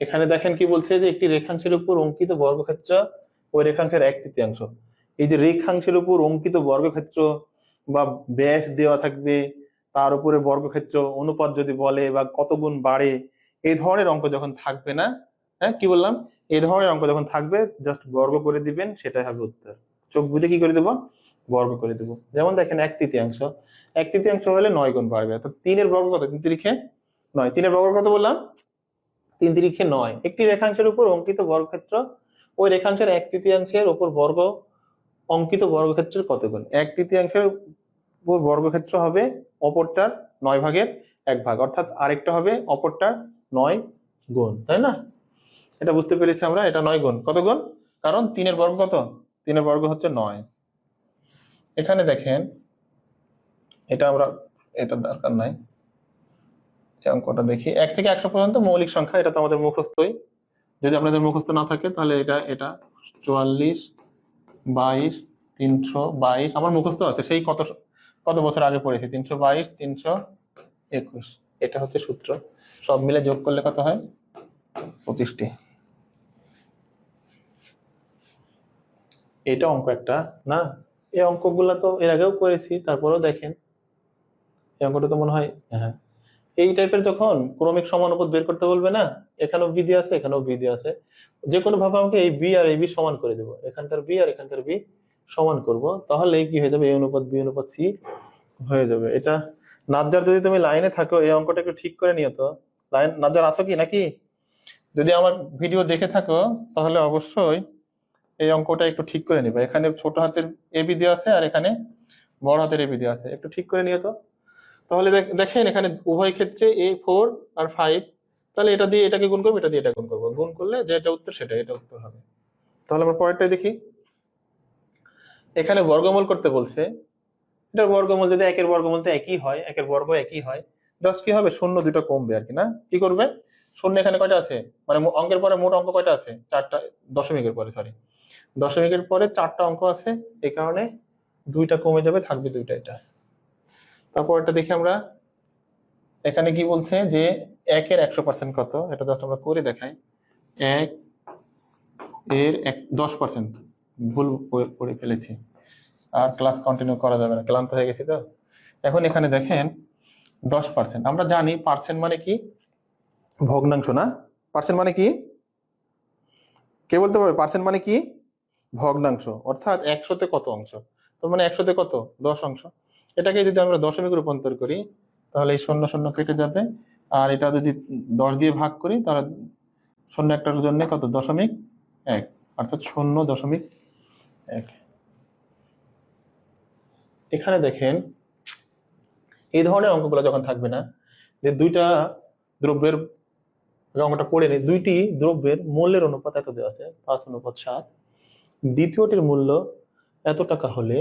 এখানে দেখেন কি বলছে যে একটি রেখাংশের উপর অঙ্কিত বর্গক্ষেত্র ওই রেখাংশের এক তৃতীয়াংশ। এই যে রেখাংশের উপর অঙ্কিত বর্গক্ষেত্র বা ব্যাস দেওয়া থাকবে, তার উপরে বর্গক্ষেত্র অনুপাত যদি বলে বা কত গুণ বাড়ে এই ধরনের অঙ্ক যখন থাকবে না হ্যাঁ কি বললাম? এই ধরনের অঙ্ক যখন থাকবে জাস্ট বর্গ করে দিবেন, সেটাই হবে উত্তর। চোখ বুঝে কি করে দেবো? বর্গ করে দেবো। যেমন দেখেন এক তৃতীয়াংশ। এক তৃতীয়াংশ হলে নয় গুণ বাড়বে তো তিনের বর্গ কত? তিন তিরিখে নয়। তিনের বর্গ কত বললাম? তিন তিরিখে নয়। একটি রেখাংশের উপর অঙ্কিত বর্গক্ষেত্র, ওই রেখাংশের এক তৃতীয়াংশের উপর বর্গ অঙ্কিত বর্গক্ষেত্রের কত গুণ এক তৃতীয়াংশের উপর বর্গক্ষেত্র হবে অপরটার নয় ভাগের এক ভাগ, অর্থাৎ আরেকটা হবে অপরটার নয় গুণ, তাই না? এটা বুঝতে পেরেছি আমরা, এটা নয় গুণ। কত গুণ? কারণ তিনের বর্গ কত? তিনের বর্গ হচ্ছে নয়। এখানে দেখেন, এটা আমরা, এটা দরকার নাই। অঙ্কটা দেখি এক থেকে একশো পর্যন্ত মৌলিক সংখ্যা এটা তো আমাদের মুখস্থই। যদি আপনাদের মুখস্থ না থাকে তাহলে এটা এটা চুয়াল্লিশ বাইশ তিনশো বাইশ আমার মুখস্থ আছে সেই কত কত বছর আগে পড়েছি? তিনশো বাইশ তিনশো একুশ এটা হচ্ছে সূত্র। সব মিলে যোগ করলে কত হয়? পঁচিশটি। এটা অঙ্ক একটা না? এই অঙ্কগুলো তো এর আগেও করেছি তারপরেও দেখেন। এই অঙ্কটা তো মনে হয় হ্যাঁ। এই টাইপের যখন ক্রমিক সমান সমানুপাত বের করতে বলবে না, এখানেও বি দিয়ে আছে, এখানেও বি দিয়ে আছে যে কোনো ভাবে আমাকে এই বি আর এই বি সমান করে দেবো। এখানকার বি আর এখানকার বি সমান করব, তাহলে কি হয়ে যাবে? এই অনুপাত বি অনুপাত সি হয়ে যাবে। এটা নাজ্জার যদি তুমি লাইনে থাকো, এই অঙ্কটা একটু ঠিক করে নিও তো। লাইন নাজ্জার আছো কি নাকি? যদি আমার ভিডিও দেখে থাকো, তাহলে অবশ্যই এই অঙ্কটা একটু ঠিক করে নিবে। এখানে ছোট হাতের এবি দেওয়া আছে, আর এখানে বড় হাতের এবি দেওয়া আছে। একটু ঠিক করে নিও তো। তাহলে দেখ- দেখেন এখানে উভয় ক্ষেত্রে এ ফোর আর ফাইভ তাহলে এটা দিয়ে এটাকে গুণ করব, এটা দিয়ে এটা গুণ করব। গুণ করলে যেটা উত্তর সেটা এটা উত্তর হবে। তাহলে আমরা পরেরটাই দেখি। এখানে বর্গমূল করতে বলছে। এটার বর্গমূল যদি একের বর্গমূল তো একই হয়, একের বর্গ একই হয় জাস্ট কি হবে? শূন্য দুটো কমবে আর কি, না? কি করবে? শূন্য এখানে কয়টা আছে? মানে অঙ্কের পরে মোট অঙ্ক কয়টা আছে? চারটা, দশমিকের পরে সরি দশমিকের পরে চারটা অঙ্ক আছে এই কারণে দুইটা কমে যাবে, থাকবে দুইটা এটা। তারপর এটা দেখি আমরা। এখানে কি বলছে যে একের একশো পার্সেন্ট কত? এটা জাস্ট আমরা করে দেখাই। এক এর এক দশ পার্সেন্ট ভুল করে- ফেলেছি। আর ক্লাস কন্টিনিউ করা যাবে না। ক্লান্ত হয়ে গেছি তো। এখন এখানে দেখেন দশ পার্সেন্ট আমরা জানি পার্সেন্ট মানে কি? ভগ্নাংশ না? পার্সেন্ট মানে কি? কে বলতে পারবে? পার্সেন্ট মানে কি? ভগ্নাংশ। অর্থাৎ একশোতে কত অংশ? তার মানে একশোতে কত? দশ অংশ। এটাকে যদি আমরা দশমিক রূপান্তর করি, তাহলে এই শূন্য শূন্য কেটে যাবে। আর এটা যদি দশ দিয়ে ভাগ করি, তাহলে শূন্য একটার জন্য কত? দশমিক এক। অর্থাৎ শূন্য দশমিক এক। এখানে দেখেন, এই ধরনের অঙ্কগুলো যখন থাকবে না, যে দুইটা দ্রব্যের অঙ্কটা পড়ে নেই, দুইটি দ্রব্যের মূল্যের অনুপাত এত দেওয়া আছে, পাঁচ অনুপাত সাত। দ্বিতীয়টির মূল্য এত টাকা হলে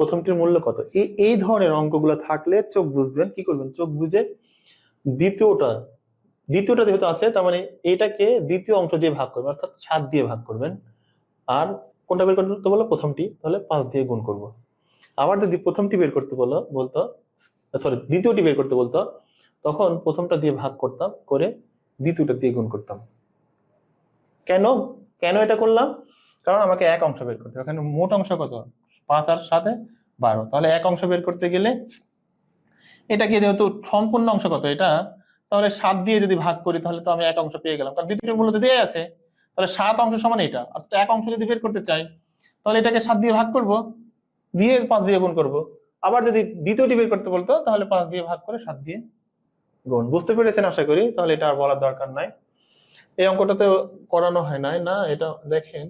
প্রথমটির মূল্য কত? এই এই ধরনের অঙ্কগুলো থাকলে চোখ বুঝবেন, কি করবেন? চোখ বুঝে দ্বিতীয়টা দ্বিতীয়টা যেহেতু আছে, তার মানে এটাকে দ্বিতীয় অংশ দিয়ে ভাগ করবেন, অর্থাৎ সাত দিয়ে ভাগ করবেন। আর কোনটা বের করতে বলো প্রথমটি, তাহলে পাঁচ দিয়ে গুণ করব। আবার যদি প্রথমটি বের করতে বলো, বলতো সরি দ্বিতীয়টি বের করতে বলতো, তখন প্রথমটা দিয়ে ভাগ করতাম, করে দ্বিতীয়টা দিয়ে গুণ করতাম। কেন? কেন এটা করলাম? কারণ আমাকে এক অংশ বের করতে। এখানে মোট অংশ কত? পাঁচ আর সাথে বারো। তাহলে এক অংশ বের করতে গেলে এটাকে যেহেতু সম্পূর্ণ অংশ কত এটা? তাহলে সাত দিয়ে যদি ভাগ করি তাহলে তো আমি এক অংশ পেয়ে গেলাম। কারণ দ্বিতীয় মূল্য তো দেওয়া আছে। তাহলে সাত অংশ সমান এটা। অর্থাৎ এক অংশ যদি বের করতে চাই, তাহলে এটাকে সাত দিয়ে ভাগ করব। দিয়ে পাঁচ দিয়ে গুণ করব। আবার যদি দ্বিতীয়টি বের করতে বলতো, তাহলে পাঁচ দিয়ে ভাগ করে সাত দিয়ে গুণ। বুঝতে পেরেছেন আশা করি? তাহলে এটা আর বলার দরকার নাই। এই অঙ্কটা তো করানো হয় নাই না? এটা দেখেন।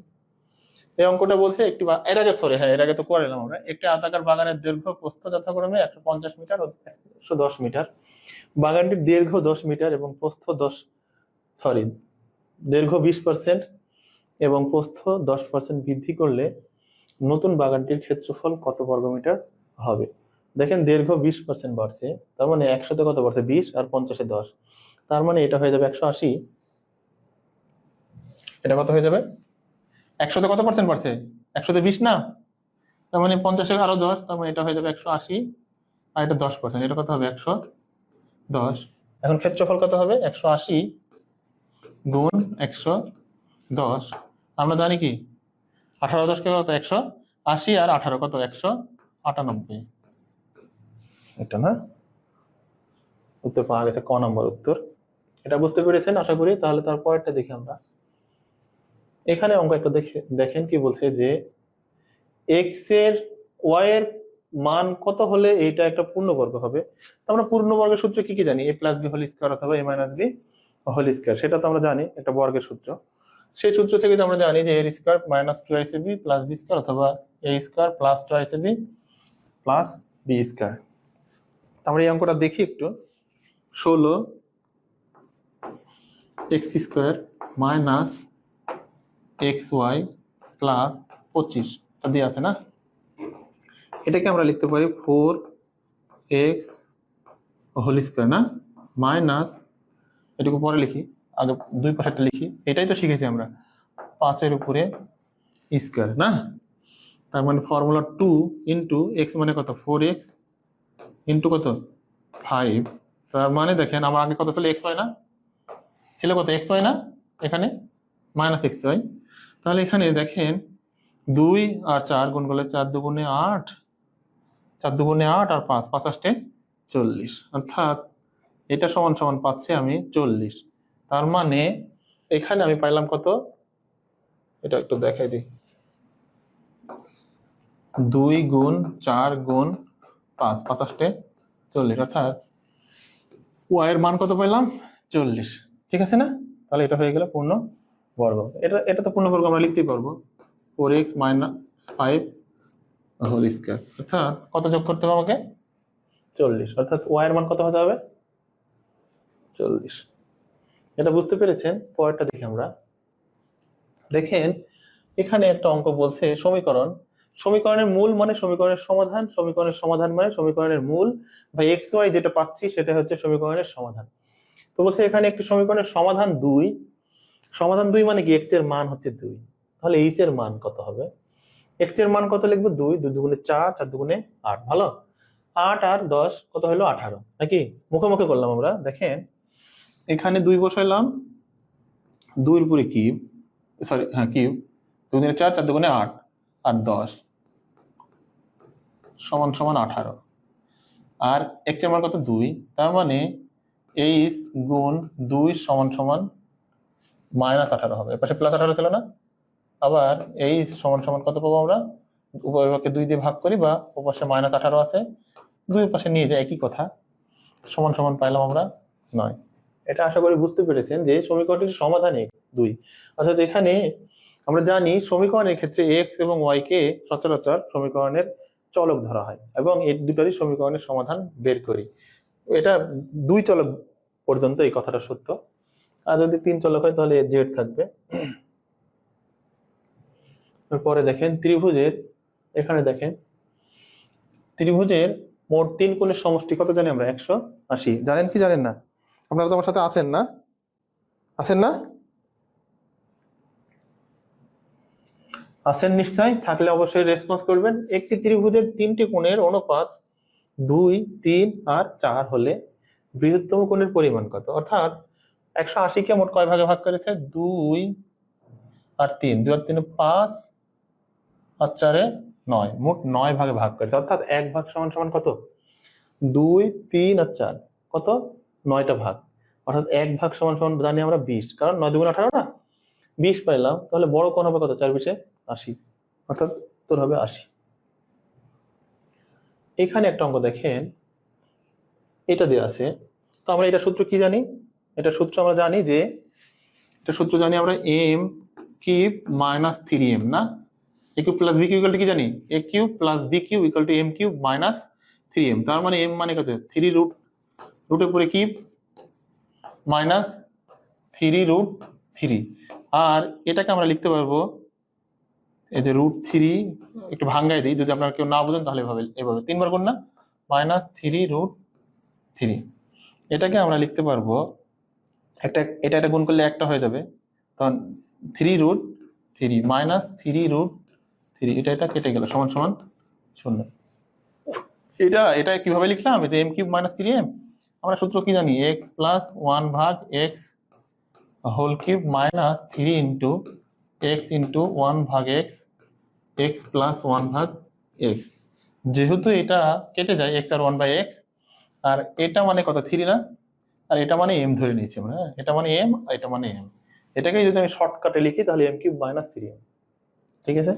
এই অঙ্কটা বলছে একটি এর আগে সরি হ্যাঁ এর আগে তো করালাম আমরা। একটি আতাকার বাগানের দৈর্ঘ্য প্রস্থ যথাক্রমে একশো পঞ্চাশ মিটার একশো দশ মিটার। বাগানটির দীর্ঘ দশ মিটার এবং প্রস্থ দশ সরি দৈর্ঘ্য বিশ পার্সেন্ট এবং প্রস্থ দশ পার্সেন্ট বৃদ্ধি করলে নতুন বাগানটির ক্ষেত্রফল কত বর্গমিটার হবে? দেখেন দৈর্ঘ্য বিশ পার্সেন্ট বাড়ছে, তার মানে একশোতে কত বাড়ছে? বিশ আর পঞ্চাশে দশ। তার মানে এটা হয়ে যাবে একশো আশি। এটা কত হয়ে যাবে? একশোতে কত পার্সেন্ট বাড়ছে? একশোতে বিশ না? তার মানে পঞ্চাশে আরও দশ, তার মানে এটা হয়ে যাবে একশো আশি, আর এটা দশ পার্সেন্ট এটা কত হবে? একশো দশ। এখন ক্ষেত্রফল কত হবে? একশো আশি গুণ একশো দশ। আমরা জানি কি? আঠারো দশকে কত? একশো আশি আর আঠারো কত? একশো আটানব্বই। এটা না? উত্তর পাওয়া গেছে ক নম্বর উত্তর। এটা বুঝতে পেরেছেন? আশা করি। তাহলে তার পরেরটা দেখি আমরা। এখানে অঙ্ক একটা দেখে, দেখেন কি বলছে যে এক্সের ওয়াই এর মান কত হলে এইটা একটা পূর্ণবর্গ হবে? তো আমরা পূর্ণবর্গের সূত্র কি কি জানি? A plus B whole square অথবা A minus B whole square সেটা তো আমরা জানি, একটা বর্গের সূত্র। সেই সূত্র থেকে তো আমরা জানি যে এর স্কোয়ার মাইনাস টু আইসে বি প্লাস বি স্কোয়ার অথবা এ স্কোয়ার প্লাস টু আইসে বি প্লাস বি স্কোয়ার আমরা এই অঙ্কটা দেখি একটু। ষোলো X square minus X Y plus পঁচিশ দিয়ে আছে না? এটাকে আমরা লিখতে পারি ফোর এক্স হোল স্কোয়ার না? মাইনাস এটুকু পরে লিখি, আগে দুই পাশেরটা লিখি। এটাই তো শিখেছি আমরা। পাঁচের উপরে স্কোয়ার না? তার মানে ফর্মুলা টু ইন্টু এক্স মানে কত? ফোর এক্স ইন্টু কত? ফাইভ তার মানে দেখেন, আমার আগে কত ছিল? এক্স হয় না? ছিল কত? এক্স হয় না? এখানে? মাইনাস এক্স হয় তাহলে এখানে দেখেন দুই আর চার গুণ করলে চার দুগুণে আট, চার দুগুণে আট আর পাঁচ পাঁচ আষ্টে চল্লিশ। অর্থাৎ এটা সমান সমান পাচ্ছি আমি চল্লিশ। তার মানে এখানে আমি পাইলাম কত? এটা একটু দেখাই দিই। দুই গুণ চার গুণ পাঁচ পাঁচাশটে চল্লিশ। অর্থাৎ ওয়াইয়ের মান কত পাইলাম? চল্লিশ। ঠিক আছে না? তাহলে এটা হয়ে গেল পূর্ণ বর্গ এটা এটা তো পূর্ণবর্গ আমরা লিখতেই পারব। Four X minus five whole square অর্থাৎ কত যোগ করতে হবে আমাকে? চল্লিশ। অর্থাৎ ওয়াইয়ের মান কত হতে হবে? চল্লিশ। এটা বুঝতে পেরেছেন? পরেরটা দেখি আমরা। দেখেন, এখানে একটা অঙ্ক বলছে সমীকরণ। সমীকরণের মূল মানে সমীকরণের সমাধান সমীকরণের সমাধান মানে সমীকরণের মূল। বা এক্স ওয়াই যেটা পাচ্ছি সেটা হচ্ছে সমীকরণের সমাধান। তো বলছে এখানে একটি সমীকরণের সমাধান দুই। সমাধান দুই মানে কি? এক্সের মান হচ্ছে দুই। তাহলে এইচ এর মান কত হবে? এক্সের মান কত লিখব? দুই দুই দুগুণে চার চার দুগুণে আট। ভালো? আট আর দশ, কত হলো? আঠারো। নাকি? মুখে মুখে করলাম আমরা। দেখেন, এখানে দুই বসাইলাম। দুইয়ের উপরে কিউব সরি হ্যাঁ কিউব। দুগুণে চার চার দুগুণে আট আর দশ। সমান সমান আঠারো। আর এক্সের মান কত? দুই। তার মানে এইচ গুণ দুই সমান সমান মাইনাস আঠারো হবে। এপাশে প্লাস আঠারো ছিল না? আবার এই সমান সমান কত পাবো আমরা? উভয় বিভাগকে দুই দিয়ে ভাগ করি বা ওপাশে মাইনাস আঠারো আছে, দুই পাশে নিয়ে যাই একই কথা। সমান সমান পাইলাম আমরা নয়। এটা আশা করি বুঝতে পেরেছেন যে সমীকরণটির সমাধান এক দুই। অর্থাৎ এখানে আমরা জানি সমীকরণের ক্ষেত্রে এক্স এবং ওয়াই কে সচরাচর সমীকরণের চলক ধরা হয় এবং এই দুটারই সমীকরণের সমাধান বের করি। এটা দুই চলক পর্যন্ত এই কথাটা সত্য। আর যদি তিন চলক হয়, তাহলে জেড থাকবে। পরে দেখেন ত্রিভুজের, এখানে দেখেন, ত্রিভুজের মোট তিন কোণের সমষ্টি কত জানি আমরা? একশো আশি। জানেন কি জানেন না? আপনারা তো আমার সাথে আছেন না? আছেন না? আছেন নিশ্চয় থাকলে অবশ্যই রেসপন্স করবেন। একটি ত্রিভুজের তিনটি কোণের অনুপাত দুই, তিন আর চার হলে বৃহত্তম কোণের পরিমাণ কত? অর্থাৎ একশো আশিকে মোট কয় ভাগে ভাগ করেছে? দুই আর তিন। দুই আর তিনে পাঁচ আর চারে নয়। মোট নয় ভাগে ভাগ করেছে। অর্থাৎ এক ভাগ সমান সমান কত? দুই, তিন আর চার। কত? নয়টা ভাগ। অর্থাৎ এক ভাগ সমান সমান জানি আমরা বিশ। কারণ নয় দুগুণ আঠারো না? বিশ পাইলাম। তাহলে বড় কোন হবে কত? চার বিশে আশি। অর্থাৎ তোর হবে আশি। এখানে একটা অঙ্ক দেখেন। এটা দেওয়া আছে। তো আমরা এটা সূত্র কি জানি? এটা সূত্র আমরা জানি যে, এটা সূত্র জানি আমরা M cube minus three M না? A cube plus B cube কি জানি? A cube plus B cube equal to M cube minus three M তার মানে এম মানে কত? থ্রি রুট, রুটের পরে cube minus three root three. আর এটাকে আমরা লিখতে পারব, এই যে রুট থ্রি একটু ভাঙ্গাই দিই, যদি আপনারা কেউ না বোঝেন তাহলে এভাবে এভাবে। তিনবার গুণ না। Minus three root three. এটাকে আমরা লিখতে পারব একটা, এটা একটা গুণ করলে একটা হয়ে যাবে। তখন three root three minus three root three এটা এটা কেটে গেল, সমান সমান শূন্য। এটা এটা কীভাবে লিখলাম? যে M cube minus three M আমরা সূত্র কি জানি? এক্স প্লাস ওয়ান ভাগ X whole cube minus three into X into one ভাগ এক্স এক্স প্লাস ওয়ান ভাগ এক্স যেহেতু এটা কেটে যায় এক্স আর ওয়ান বাই এক্স আর এটা মানে কত? থ্রি না? আর এটা মানে এম ধরে নিয়েছি আমরা হ্যাঁ? এটা মানে এম আর এটা মানে এম এটাকে যদি আমি শর্টকাটে লিখি, তাহলে M cube minus three M ঠিক আছে?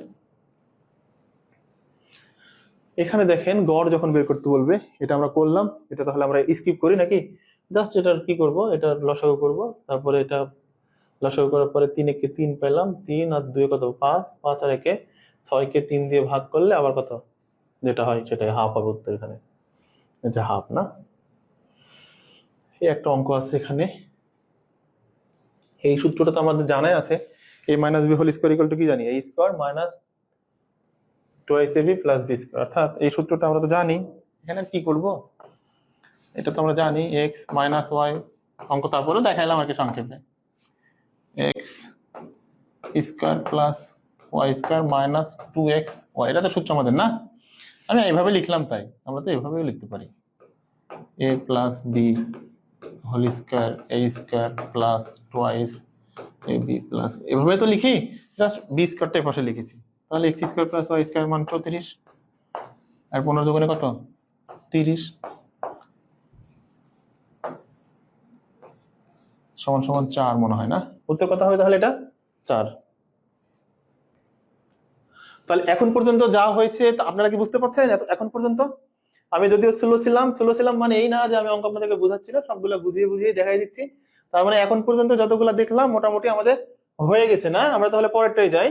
এখানে দেখেন, গড় যখন বের করতে বলবে, এটা আমরা করলাম, এটা তাহলে আমরা স্কিপ করি নাকি? জাস্ট এটার কি করব? এটা লসাগু করব, তারপরে এটা লসাগু করার পরে তিন একে তিন পেলাম, তিন আর দুই কত? পাঁচ পাঁচ আর একে ছয়কে তিন দিয়ে ভাগ করলে আবার কত? যেটা হয়, সেটাই হাফ হবে উত্তর এখানে। এটা হাফ না? এই একটা অঙ্ক আছে এখানে। এই সূত্রটা তো আমাদের জানাই আছে। A minus B whole square equal to কি জানি? A square minus twice A B plus B square অর্থাৎ এই সূত্রটা আমরা তো জানি। এখানে কি করব? এটা তো আমরা জানি। এক্স মাইনাস ওয়াই অঙ্ক তারপরে দেখাইলাম আর কি সংক্ষেপে। X square plus Y square minus two X Y এটা তো সূত্র আমাদের না? আমি এইভাবে লিখলাম তাই। আমরা তো এইভাবেও লিখতে পারি। A plus B whole square, A square, plus twice, A, B, plus, এভাবে তো লিখি, জাস্ট বি স্কোয়ারটা এ পাশে লিখেছি। তাহলে X square plus Y square মান চৌত্রিশ আর পনেরো দোকানে কত? তিরিশ। সমান সমান চার মনে হয় না? উত্তর কথা হবে তাহলে এটা? চার। তাহলে এখন পর্যন্ত যা হয়েছে, তা আপনারা কি বুঝতে পারছেন? এখন পর্যন্ত? আমি যদিও স্লো ছিলাম স্লো ছিলাম মানে এই না যে আমি অঙ্ক আপনাদেরকে বোঝাচ্ছি না, সবগুলো বুঝিয়ে বুঝিয়ে দেখাই দিচ্ছি। তার মানে এখন পর্যন্ত যতগুলো দেখলাম, মোটামুটি আমাদের হয়ে গেছে না? আমরা তাহলে পরেরটাই যাই।